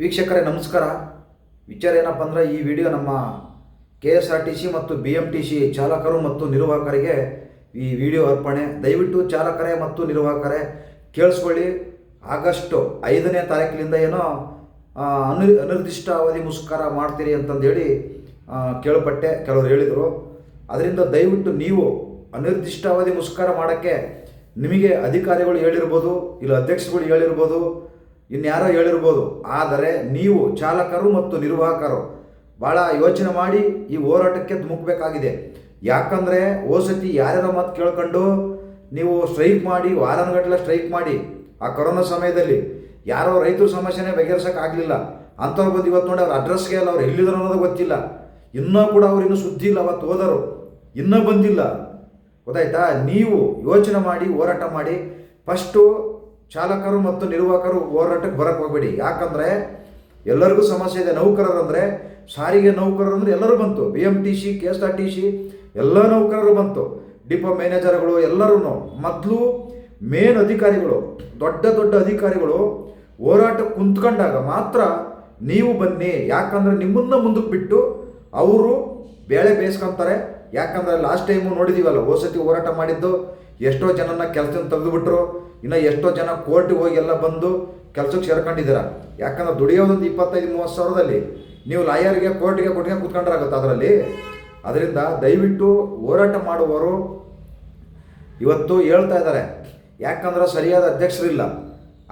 ವೀಕ್ಷಕರೇ, ನಮಸ್ಕಾರ. ವಿಚಾರ ಏನಪ್ಪ ಅಂದ್ರೆ, ಈ ವಿಡಿಯೋ ನಮ್ಮ K S R T C ಮತ್ತು ಬಿ ಎಂ ಟಿ ಸಿ ಚಾಲಕರು ಮತ್ತು ನಿರ್ವಾಹಕರಿಗೆ ಈ ವಿಡಿಯೋ ಅರ್ಪಣೆ. ದಯವಿಟ್ಟು ಚಾಲಕರೇ ಮತ್ತು ನಿರ್ವಾಹಕರೇ, ಕೇಳಿಸ್ಕೊಳ್ಳಿ. ಆಗಸ್ಟು ಐದನೇ ತಾರೀಕಿನಿಂದ ಏನೋ ಅನು ಅನಿ ಅನಿರ್ದಿಷ್ಟ ಅವಧಿ ಮುಷ್ಕರ ಮಾಡ್ತೀರಿ ಅಂತಂದೇಳಿ ಕೇಳ್ಪಟ್ಟೆ, ಕೆಲವರು ಹೇಳಿದರು. ಅದರಿಂದ ದಯವಿಟ್ಟು ನೀವು ಅನಿರ್ದಿಷ್ಟ ಅವಧಿ ಮುಷ್ಕರ ಮಾಡೋಕ್ಕೆ ನಿಮಗೆ ಅಧಿಕಾರಿಗಳು ಹೇಳಿರ್ಬೋದು, ಇಲ್ಲ ಅಧ್ಯಕ್ಷಗಳು ಹೇಳಿರ್ಬೋದು ಇನ್ಯಾರೋ ಹೇಳಿರ್ಬೋದು. ಆದರೆ ನೀವು ಚಾಲಕರು ಮತ್ತು ನಿರ್ವಾಹಕರು ಭಾಳ ಯೋಚನೆ ಮಾಡಿ ಈ ಹೋರಾಟಕ್ಕೆ ಧುಮುಕಬೇಕಾಗಿದೆ. ಯಾಕಂದರೆ ಓಸತಿ ಯಾರ್ಯಾರ ಮಾತು ಕೇಳ್ಕೊಂಡು ನೀವು ಸ್ಟ್ರೈಕ್ ಮಾಡಿ ವಾರನಗಟ್ಟಲೆ ಸ್ಟ್ರೈಕ್ ಮಾಡಿ, ಆ ಕೊರೋನಾ ಸಮಯದಲ್ಲಿ ಯಾರೋ ರೈತರ ಸಮಸ್ಯೆನೇ ಬಗೆಹರಿಸೋಕ್ಕಾಗಲಿಲ್ಲ. ಅಂಥವ್ರು ಬಂದು ಇವತ್ತು ನೋಡಿ ಅವ್ರ ಅಡ್ರೆಸ್ಗೆ ಅಲ್ಲ ಅವ್ರು ಎಲ್ಲಿದ್ರು ಅನ್ನೋದು ಗೊತ್ತಿಲ್ಲ. ಇನ್ನೂ ಕೂಡ ಅವ್ರು ಇನ್ನೂ ಸುದ್ದಿ ಇಲ್ಲ, ಅವತ್ತು ಹೋದರು. ಇನ್ನೂ ಬಂದಿಲ್ಲ. ಗೊತ್ತಾಯ್ತಾ? ನೀವು ಯೋಚನೆ ಮಾಡಿ, ಹೋರಾಟ ಮಾಡಿ, ಫಸ್ಟು ಚಾಲಕರು ಮತ್ತು ನಿರ್ವಾಹಕರು ಹೋರಾಟಕ್ಕೆ ಬರಕ್ಕೆ ಹೋಗಬೇಡಿ. ಯಾಕಂದರೆ ಎಲ್ಲರಿಗೂ ಸಮಸ್ಯೆ ಇದೆ. ನೌಕರರು ಅಂದರೆ ಸಾರಿಗೆ ನೌಕರರು ಅಂದರೆ ಎಲ್ಲರೂ ಬಂತು. B M T C K S R T C ಎಲ್ಲ ನೌಕರರು ಬಂತು. ಡಿಪೋ ಮ್ಯಾನೇಜರ್ಗಳು ಎಲ್ಲರೂ ಮೊದಲು ಮೇನ್ ಅಧಿಕಾರಿಗಳು, ದೊಡ್ಡ ದೊಡ್ಡ ಅಧಿಕಾರಿಗಳು ಹೋರಾಟ ಕುಂತ್ಕೊಂಡಾಗ ಮಾತ್ರ ನೀವು ಬನ್ನಿ. ಯಾಕಂದರೆ ನಿಮ್ಮನ್ನ ಮುಂದಕ್ಕೆ ಬಿಟ್ಟು ಅವರು ಬೇಳೆ ಬೇಯಿಸ್ಕೊಂತಾರೆ. ಯಾಕಂದ್ರೆ ಲಾಸ್ಟ್ ಟೈಮು ನೋಡಿದೀವಲ್ಲ, ಹೋಸತಿ ಹೋರಾಟ ಮಾಡಿದ್ದು. ಎಷ್ಟೋ ಜನನ ಕೆಲಸದಿಂದ ತೆಗೆದುಬಿಟ್ರು, ಇನ್ನು ಎಷ್ಟೋ ಜನ ಕೋರ್ಟಿಗೆ ಹೋಗಿ ಎಲ್ಲ ಬಂದು ಕೆಲಸಕ್ಕೆ ಸೇರ್ಕೊಂಡಿದ್ದೀರಾ? ಯಾಕಂದ್ರೆ ದುಡಿಯೋದೊಂದು ಇಪ್ಪತ್ತೈದು, ಮೂವತ್ತು ಸಾವಿರದಲ್ಲಿ ನೀವು ಲಾಯರ್ಗೆ, ಕೋರ್ಟ್ಗೆ ಕೊಟ್ಟಿಗೆ ಕುತ್ಕೊಂಡ್ರಾಗುತ್ತೆ ಅದರಲ್ಲಿ. ಅದರಿಂದ ದಯವಿಟ್ಟು ಹೋರಾಟ ಮಾಡುವವರು ಇವತ್ತು ಹೇಳ್ತಾ ಇದ್ದಾರೆ. ಯಾಕಂದ್ರೆ ಸರಿಯಾದ ಅಧ್ಯಕ್ಷರಿಲ್ಲ.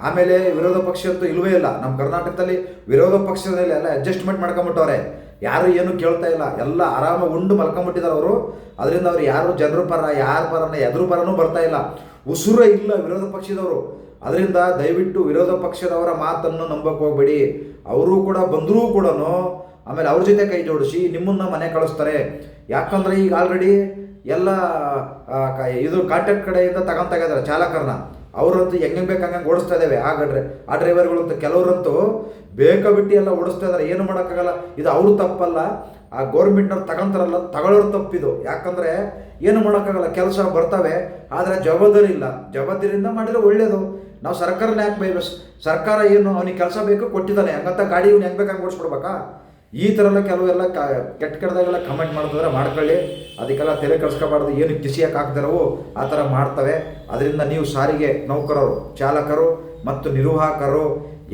ಆಮೇಲೆ ವಿರೋಧ ಪಕ್ಷ ಅಂತೂ ಇಲ್ಲವೇ ಇಲ್ಲ. ನಮ್ಮ ಕರ್ನಾಟಕದಲ್ಲಿ ವಿರೋಧ ಪಕ್ಷದಲ್ಲಿ ಎಲ್ಲ ಅಡ್ಜಸ್ಟ್ಮೆಂಟ್ ಮಾಡ್ಕೊಂಬಿಟ್ಟವ್ರೆ. ಯಾರು ಏನು ಕೇಳ್ತಾ ಇಲ್ಲ. ಎಲ್ಲ ಆರಾಮ ಉಂಡು ಮಲ್ಕೊಂಬಿಟ್ಟಿದ್ದಾರೆ ಅವರು. ಅದರಿಂದ ಅವ್ರು ಯಾರು ಜನರ ಪರ, ಯಾರ ಪರನ, ಎದುರು ಪರನೂ ಬರ್ತಾ ಇಲ್ಲ. ಉಸುರ ಇಲ್ಲ ವಿರೋಧ ಪಕ್ಷದವರು. ಅದರಿಂದ ದಯವಿಟ್ಟು ವಿರೋಧ ಪಕ್ಷದವರ ಮಾತನ್ನು ನಂಬಕ್ಕೆ ಹೋಗ್ಬೇಡಿ. ಅವರು ಕೂಡ, ಬಂದರೂ ಕೂಡ ಆಮೇಲೆ ಅವ್ರ ಜೊತೆ ಕೈ ಜೋಡಿಸಿ ನಿಮ್ಮನ್ನ ಮನೆ ಕಳಿಸ್ತಾರೆ. ಯಾಕಂದ್ರೆ ಈಗ ಆಲ್ರೆಡಿ ಎಲ್ಲ ಇದು ಕಾಂಟ್ಯಾಕ್ಟ್ ಕಡೆಯಿಂದ ತಗೊಂತ ಚಾಲಕರನ್ನ. ಅವರಂತೂ ಹೆಂಗೆ ಬೇಕು ಹಂಗೆ ಓಡಿಸ್ತಾ ಇದ್ದಾವೆ. ಆ ಡ್ರೈವರ್ಗಳಂತೂ ಕೆಲವರಂತೂ ಬೇಕಾ ಬಿಟ್ಟಿ ಎಲ್ಲ ಓಡಿಸ್ತಾ ಇದ್ದಾರೆ ಏನು ಮಾಡೋಕ್ಕಾಗಲ್ಲ. ಇದು ಅವ್ರ ತಪ್ಪಲ್ಲ. ಆ ಗೌರ್ಮೆಂಟ್ನವ್ರು ತಗೊಂತಾರಲ್ಲ. ತಗೊಳ್ಳೋರು ತಪ್ಪಿದು. ಯಾಕಂದರೆ ಏನು ಮಾಡೋಕ್ಕಾಗಲ್ಲ. ಕೆಲಸ ಬರ್ತವೆ. ಆದರೆ ಜವಾಬ್ದಾರಿ ಇಲ್ಲ. ಜವಾಬ್ದಾರಿಯಿಂದ ಮಾಡಿದ್ರೆ ಒಳ್ಳೆಯದು ನಾವು ಸರ್ಕಾರನ ಯಾಕೆ ಬೈಬೇಕು ಸರ್ಕಾರ ಏನು ಅವನಿಗೆ ಕೆಲಸ ಬೇಕು ಕೊಟ್ಟಿದ್ದಾನೆ. ಹಂಗಂತ ಗಾಡಿ ಇವ್ನು ಹೆಂಗೆ ಬೇಕು ಹಂಗೆ ಓಡಿಸ್ಬಿಡ್ಬೇಕಾ ಈ ಥರ ಎಲ್ಲ ಕೆಲವೆಲ್ಲ ಕ ಕೆಟ್ಟ ಕೆಟ್ಟದಾಗೆಲ್ಲ ಕಮೆಂಟ್ ಮಾಡ್ತಿದ್ರೆ ಮಾಡ್ಕೊಳ್ಳಿ. ಅದಕ್ಕೆಲ್ಲ ತಲೆ ಕಳ್ಸ್ಕೊಬಾರ್ದು ಏನು ಕಿಸಿಯಕ್ಕೆ ಹಾಕ್ತಾರವು ಆ ಥರ ಮಾಡ್ತವೆ. ಅದರಿಂದ ನೀವು ಸಾರಿಗೆ ನೌಕರರು, ಚಾಲಕರು ಮತ್ತು ನಿರ್ವಾಹಕರು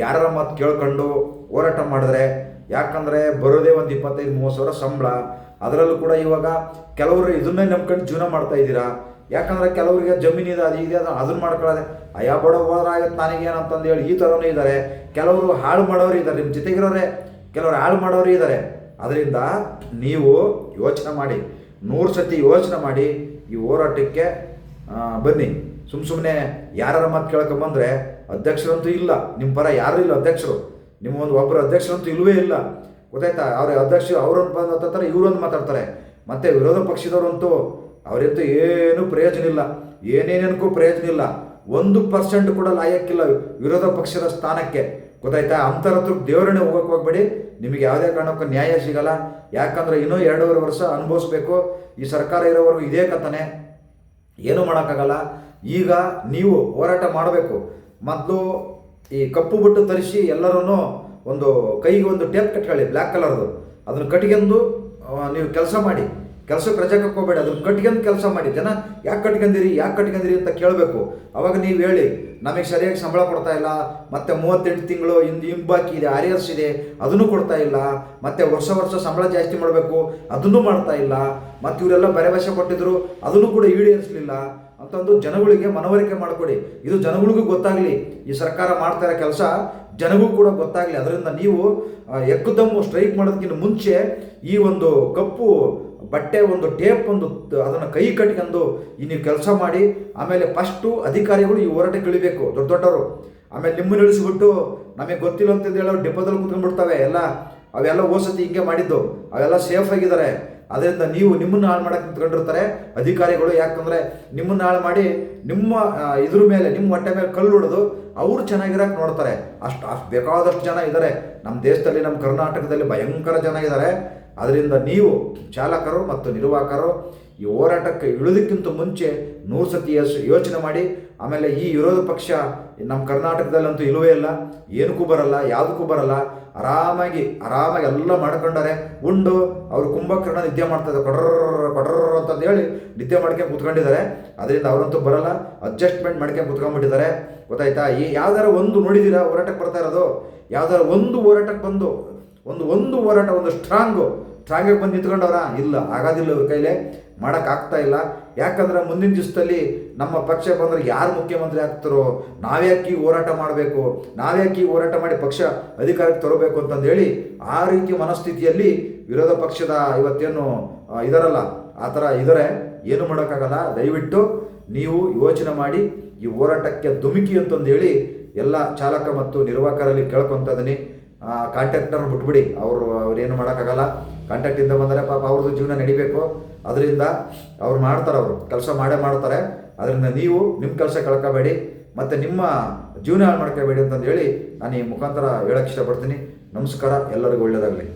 ಯಾರ ಮಾತು ಕೇಳ್ಕೊಂಡು ಹೋರಾಟ ಮಾಡಿದ್ರೆ, ಯಾಕಂದರೆ ಬರೋದೇ ಒಂದು ಇಪ್ಪತ್ತೈದು, ಮೂವತ್ತು ಸಾವಿರ ಸಂಬಳ. ಅದರಲ್ಲೂ ಕೂಡ ಇವಾಗ ಕೆಲವರು ಇದನ್ನೇ ನಂಬ್ಕೊಂಡು ಜೀವನ ಮಾಡ್ತಾ ಇದ್ದೀರಾ? ಯಾಕಂದ್ರೆ ಕೆಲವರಿಗೆ ಜಮೀನಿದೆ ಅದು ಇದೆ ಅದು ಅದನ್ನ ಮಾಡ್ಕೊಳ್ಳೋದೆ. ಅಯ್ಯ ಬಡ ಹೋದ್ರಾಗತ್ತೆ ನನಗೇನಂತಂದು ಹೇಳಿ ಈ ಥರನೂ ಇದ್ದಾರೆ. ಕೆಲವರು ಹಾಳು ಮಾಡೋರು ಇದ್ದಾರೆ ನಿಮ್ಮ ಜೊತೆಗಿರೋರೆ ಕೆಲವರು ಹಾಳು ಮಾಡೋರು ಇದ್ದಾರೆ. ಅದರಿಂದ ನೀವು ಯೋಚನೆ ಮಾಡಿ, ನೂರು ಸತಿ ಯೋಚನೆ ಮಾಡಿ ಈ ಹೋರಾಟಕ್ಕೆ ಬನ್ನಿ. ಸುಮ್ಮ ಸುಮ್ಮನೆ ಯಾರ ಮಾತು ಕೇಳ್ಕೊಂಬಂದ್ರೆ ಅಧ್ಯಕ್ಷರಂತೂ ಇಲ್ಲ ನಿಮ್ಮ ಪರ ಯಾರೂ ಇಲ್ಲ ಅಧ್ಯಕ್ಷರು. ನಿಮ್ಮ ಒಂದು ಒಬ್ಬರು ಅಧ್ಯಕ್ಷರಂತೂ ಇಲ್ಲವೇ ಇಲ್ಲ. ಗೊತ್ತಾಯ್ತಾ? ಅವ್ರ ಅಧ್ಯಕ್ಷರು ಅವ್ರೊಂದು ಬಂದು ಮಾತಾಡ್ತಾರೆ ಇವರೊಂದು ಮಾತಾಡ್ತಾರೆ. ಮತ್ತೆ ವಿರೋಧ ಪಕ್ಷದವರಂತೂ ಅವರಂತೂ ಏನು ಪ್ರಯೋಜನ ಇಲ್ಲ. ಏನೇನೇನಕ್ಕೂ ಪ್ರಯೋಜನ ಇಲ್ಲ. ಒಂದು ಪರ್ಸೆಂಟ್ ಕೂಡ ಲಾಯಕ್ಕಿಲ್ಲ ವಿರೋಧ ಪಕ್ಷದ ಸ್ಥಾನಕ್ಕೆ. ಗೊತ್ತಾಯ್ತಾ? ಅಂತರತ್ರ ದೇವರನ್ನೇ ಹೋಗಕ್ಕೆ ಹೋಗ್ಬೇಡಿ. ನಿಮಗೆ ಯಾವುದೇ ಕಾರಣಕ್ಕೂ ನ್ಯಾಯ ಸಿಗಲ್ಲ. ಯಾಕಂದ್ರೆ ಇನ್ನೂ ಎರಡೂವರೆ ವರ್ಷ ಅನುಭವಿಸ್ಬೇಕು. ಈ ಸರ್ಕಾರ ಇರೋವರೆಗೂ ಇದೇ ಕಥನೆ. ಏನು ಮಾಡೋಕ್ಕಾಗಲ್ಲ. ಈಗ ನೀವು ಹೋರಾಟ ಮಾಡಬೇಕು. ಮೊದಲು ಈ ಕಪ್ಪು ಬಿಟ್ಟು ತರಿಸಿ ಎಲ್ಲರೂ ಒಂದು ಕೈಗೆ ಒಂದು ಟೇಪ್ ಕಟ್ಕೊಳ್ಳಿ ಬ್ಲ್ಯಾಕ್ ಕಲರ್ದು. ಅದನ್ನು ಕಟ್ಕೊಂಡು ನೀವು ಕೆಲಸ ಮಾಡಿ. ಕೆಲಸಕ್ಕೆ ರಜೆ ಹೋಗ್ಬೇಡ, ಅದನ್ನು ಕಟ್ಕೊಂಡು ಕೆಲಸ ಮಾಡಿ ಜನ ಯಾಕೆ ಕಟ್ಕೊಂಡಿರಿ ಯಾಕೆ ಕಟ್ಕೊಂಡಿರಿ ಅಂತ ಕೇಳಬೇಕು. ಅವಾಗ ನೀವು ಹೇಳಿ, ನಮಗೆ ಸರಿಯಾಗಿ ಸಂಬಳ ಕೊಡ್ತಾ ಇಲ್ಲ, ಮತ್ತೆ ಮೂವತ್ತೆಂಟು ತಿಂಗಳು ಇಂದು ಹಿಂಬಾಕಿ ಇದೆ ಆರಿಯರ್ಸ್ ಇದೆ, ಅದನ್ನು ಕೊಡ್ತಾ ಇಲ್ಲ, ಮತ್ತೆ ವರ್ಷ ವರ್ಷ ಸಂಬಳ ಜಾಸ್ತಿ ಮಾಡಬೇಕು, ಅದನ್ನು ಮಾಡ್ತಾ ಇಲ್ಲ, ಮತ್ತು ಇವರೆಲ್ಲ ಭರವಸೆ ಕೊಟ್ಟಿದ್ರು, ಅದನ್ನು ಕೂಡ ಈಡೇರಿಸಲಿಲ್ಲ ಅಂತಂದು ಜನಗಳಿಗೆ ಮನವರಿಕೆ ಮಾಡಿಕೊಡಿ. ಇದು ಜನಗಳಿಗೂ ಗೊತ್ತಾಗಲಿ, ಈ ಸರ್ಕಾರ ಮಾಡ್ತಾ ಇರೋ ಕೆಲಸ ಜನಗೂ ಕೂಡ ಗೊತ್ತಾಗಲಿ. ಅದರಿಂದ ನೀವು ಎಕ್ಕುದಮ್ಮು ಸ್ಟ್ರೈಕ್ ಮಾಡೋದಕ್ಕಿಂತ ಮುಂಚೆ ಈ ಒಂದು ಕಪ್ಪು ಬಟ್ಟೆ ಒಂದು ಟೇಪ್ ಒಂದು ಅದನ್ನು ಕೈ ಕಟ್ಕೊಂಡು ಈ ನೀವು ಕೆಲಸ ಮಾಡಿ, ಆಮೇಲೆ ಫಸ್ಟು ಅಧಿಕಾರಿಗಳು ಈ ಹೋರಾಟಕ್ಕೆ ಇಳಿಬೇಕು ದೊಡ್ಡ ದೊಡ್ಡವರು. ಆಮೇಲೆ ನಿಮ್ಮನ್ನು ಇಳಿಸ್ಬಿಟ್ಟು ನಮಗೆ ಗೊತ್ತಿಲ್ಲ ಅಂತ ಹೇಳೋ ಡಿಪೋದಲ್ಲಿ ಕುತ್ಕೊಂಡ್ಬಿಡ್ತವೆ ಎಲ್ಲ ಅವೆಲ್ಲ ಓಸತಿ ಹಿಂಗೆ ಮಾಡಿದ್ದು. ಅವೆಲ್ಲ ಸೇಫ್ ಆಗಿದ್ದಾರೆ. ಅದರಿಂದ ನೀವು ನಿಮ್ಮನ್ನು ಹಾಳು ಮಾಡಕ್ಕೆ ನಿಂತ್ಕೊಂಡಿರ್ತಾರೆ. ಅಧಿಕಾರಿಗಳು ಯಾಕಂದರೆ ನಿಮ್ಮನ್ನು ಹಾಳು ಮಾಡಿ ನಿಮ್ಮ ಇದ್ರ ಮೇಲೆ, ನಿಮ್ಮ ಹೊಟ್ಟೆ ಮೇಲೆ ಕಲ್ಲು ಹೊಡೆದು ಅವರು ಚೆನ್ನಾಗಿರೋಕೆ ನೋಡ್ತಾರೆ. ಅಷ್ಟು ಅಷ್ಟು ಬೇಕಾದಷ್ಟು ಜನ ಇದ್ದಾರೆ ನಮ್ಮ ದೇಶದಲ್ಲಿ ನಮ್ಮ ಕರ್ನಾಟಕದಲ್ಲಿ ಭಯಂಕರ ಜನ ಇದ್ದಾರೆ ಅದರಿಂದ ನೀವು ಚಾಲಕರು ಮತ್ತು ನಿರ್ವಾಹಕರು ಈ ಹೋರಾಟಕ್ಕೆ ಇಳಿದಕ್ಕಿಂತ ಮುಂಚೆ ನೂರು ಸತಿ ಯೋಚ್- ಯೋಚನೆ ಮಾಡಿ, ಆಮೇಲೆ ಈ ವಿರೋಧ ಪಕ್ಷ ನಮ್ಮ ಕರ್ನಾಟಕದಲ್ಲಂತೂ ಇಲ್ಲವೇ ಇಲ್ಲ, ಏನಕ್ಕೂ ಬರಲ್ಲ, ಯಾವುದಕ್ಕೂ ಬರಲ್ಲ, ಆರಾಮಾಗಿ ಆರಾಮಾಗಿ ಎಲ್ಲ ಮಾಡ್ಕೊಂಡಾರೆ ಉಂಡು, ಅವರು ಕುಂಭಕರ್ಣ ನಿದ್ದೆ ಮಾಡ್ತಾ ಇದ್ದಾರೆ ಕೊಡ್ರ ಕೊಡ್ರ ಅಂತಂದು ಹೇಳಿ ನಿದ್ದೆ ಮಾಡ್ಕೊಂಡು ಕೂತ್ಕೊಂಡಿದ್ದಾರೆ. ಅದರಿಂದ ಅವರಂತೂ ಬರಲ್ಲ ಅಡ್ಜಸ್ಟ್ಮೆಂಟ್ ಮಾಡ್ಕೊಂಡು ಕೂತ್ಕೊಂಡ್ಬಿಟ್ಟಿದ್ದಾರೆ. ಗೊತ್ತಾಯ್ತಾ? ಈ ಯಾವ್ದಾರ ಒಂದು ನೋಡಿದ್ದೀರಾ ಹೋರಾಟಕ್ಕೆ ಬರ್ತಾ ಇರೋದು? ಯಾವ್ದಾರ ಒಂದು ಹೋರಾಟಕ್ಕೆ ಬಂದು ಒಂದು ಒಂದು ಹೋರಾಟ, ಒಂದು ಸ್ಟ್ರಾಂಗು ಸ್ಟ್ರಾಂಗಾಗಿ ಬಂದು ನಿಂತ್ಕೊಂಡವ್ರ? ಇಲ್ಲ, ಆಗೋದಿಲ್ಲ ಅವ್ರ ಕೈಲೇ. ಮಾಡೋಕ್ಕಾಗ್ತಾ ಇಲ್ಲ. ಯಾಕಂದ್ರೆ ಮುಂದಿನ ದಿವಸದಲ್ಲಿ ನಮ್ಮ ಪಕ್ಷ ಬಂದರೆ ಯಾರು ಮುಖ್ಯಮಂತ್ರಿ ಆಗ್ತಾರೋ, ನಾವ್ಯಾಕೆ ಈ ಹೋರಾಟ ಮಾಡಬೇಕು, ನಾವ್ಯಾಕೆ ಈ ಹೋರಾಟ ಮಾಡಿ ಪಕ್ಷ ಅಧಿಕಾರಕ್ಕೆ ತರಬೇಕು ಅಂತಂದು ಹೇಳಿ ಆ ರೀತಿ ಮನಸ್ಥಿತಿಯಲ್ಲಿ ವಿರೋಧ ಪಕ್ಷದ ಇವತ್ತೇನು ಇದರಲ್ಲ, ಆ ಥರ ಇದ್ದರೆ ಏನು ಮಾಡೋಕ್ಕಾಗಲ್ಲ. ದಯವಿಟ್ಟು ನೀವು ಯೋಚನೆ ಮಾಡಿ, ಈ ಹೋರಾಟಕ್ಕೆ ಧುಮುಕಿ ಅಂತಂದು ಹೇಳಿ ಎಲ್ಲ ಚಾಲಕ ಮತ್ತು ನಿರ್ವಾಹಕರಲ್ಲಿ ಕೇಳ್ಕೊತ ಇದೀನಿ. ಕಾಂಟ್ಯಾಕ್ಟರ್ನ ಬಿಟ್ಬಿಡಿ. ಅವರು ಅವ್ರೇನು ಮಾಡೋಕ್ಕಾಗಲ್ಲ. ಕಾಂಟ್ಯಾಕ್ಟಿಂದ ಬಂದರೆ ಪಾಪ ಅವ್ರದ್ದು ಜೀವನ ನಡಿಬೇಕು. ಅದರಿಂದ ಅವ್ರು ಮಾಡ್ತಾರೆ ಅವರು. ಕೆಲಸ ಮಾಡೇ ಮಾಡ್ತಾರೆ. ಅದರಿಂದ ನೀವು ನಿಮ್ಮ ಕೆಲಸ ಕಳ್ಕೋಬೇಡಿ. ಮತ್ತು ನಿಮ್ಮ ಜೀವನ ಹಾಳು ಮಾಡ್ಕೋಬೇಡಿ ಅಂತಂದು ಹೇಳಿ ನಾನು ಈ ಮುಖಾಂತರ ಹೇಳಕ್ಕೆ ಇಷ್ಟಪಡ್ತೀನಿ. ನಮಸ್ಕಾರ. ಎಲ್ಲರಿಗೂ ಒಳ್ಳೆಯದಾಗಲಿ